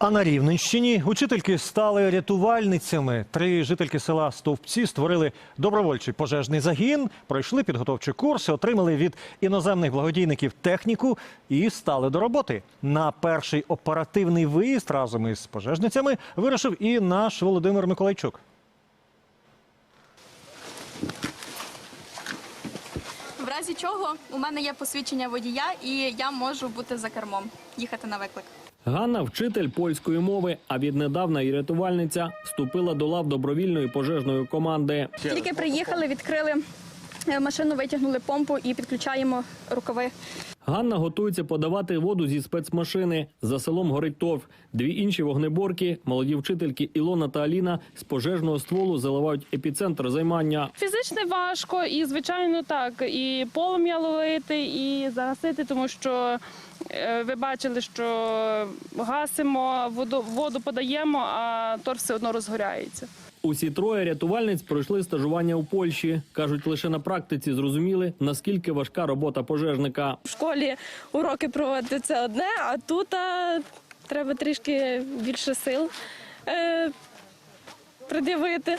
А на Рівненщині учительки стали рятувальницями. Три жительки села Стовпці створили добровольчий пожежний загін, пройшли підготовчі курси, отримали від іноземних благодійників техніку і стали до роботи. На перший оперативний виїзд разом із пожежницями вирушив і наш Володимир Миколайчук. В разі чого у мене є посвідчення водія, і я можу бути за кермом, їхати на виклик. Ганна вчитель польської мови, а віднедавна і рятувальниця вступила до лав добровільної пожежної команди. Тільки приїхали, відкрили машину, витягнули помпу і підключаємо рукави. Ганна готується подавати воду зі спецмашини. За селом горить торф. Дві інші вогнеборки, молоді вчительки Ілона та Аліна з пожежного стволу заливають епіцентр займання. Фізично важко і, звичайно, так. І полум'я ловити, і загасити, тому що е, ви бачили, що гасимо, воду, воду подаємо, а торф все одно розгоряється. Усі троє рятувальниць пройшли стажування у Польщі. кажуть, лише на практиці зрозуміли, наскільки важка робота пожежника. В школі уроки проводити це одне, а тут треба трішки більше сил е, пред'явити,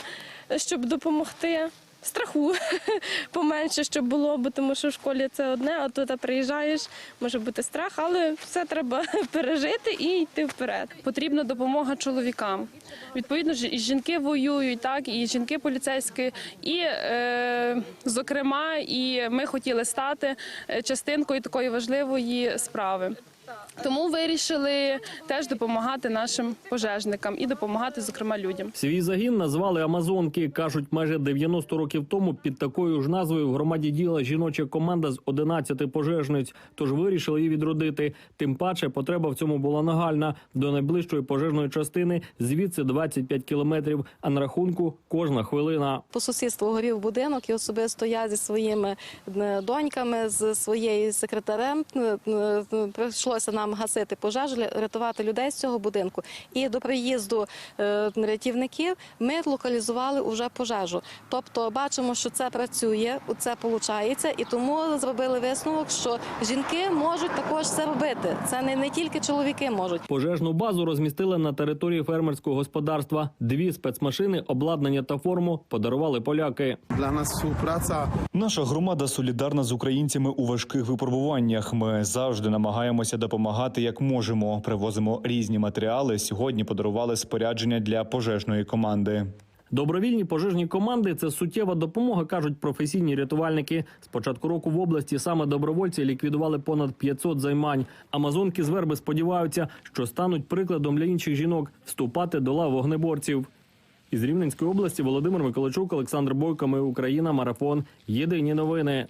щоб допомогти. Страху поменше, щоб було, бо тому що в школі це одне, а тут приїжджаєш, може бути страх, але все треба пережити і йти вперед. Потрібна допомога чоловікам. Відповідно, і жінки воюють, так і жінки поліцейські, і е, зокрема, і ми хотіли стати е, частинкою такої важливої справи. Тому вирішили теж допомагати нашим пожежникам і допомагати, зокрема, людям. Свій загін назвали Амазонки. кажуть, майже 90 років тому під такою ж назвою в громаді діла жіноча команда з 11 пожежниць. Тож вирішили її відродити. Тим паче потреба в цьому була нагальна. До найближчої пожежної частини звідси 25 кілометрів. А на рахунку кожна хвилина. По сусідству горів будинок і особисто я зі своїми е, доньками, з своєю секретарем е, прийшлося нам гасити пожежу, рятувати людей з цього будинку. І до приїзду е, рятівників ми локалізували вже пожежу. Тобто бачимо, що це працює, це виходить, і тому зробили висновок, що жінки можуть також це робити. Це не, не тільки чоловіки можуть. Пожежну базу розмістили на території фермерського господарства. Дві спецмашини, обладнання та форму подарували поляки. Dla nas współpraca Наша громада солідарна з українцями у важких випробуваннях. Ми завжди намагаємося допомагати як можемо. Привозимо різні матеріали. Сьогодні подарували спорядження для пожежної команди. Добровільні пожежні команди це суттєва допомога, кажуть професійні рятувальники. З початку року в області саме добровольці ліквідували понад 500 займань. Амазонки з верби сподіваються, що стануть прикладом для інших жінок вступати до лав вогнеборців. Із Рівненської області Володимир Миколайчук, Олександр Бойко. Ми Україна. Марафон. Єдині новини.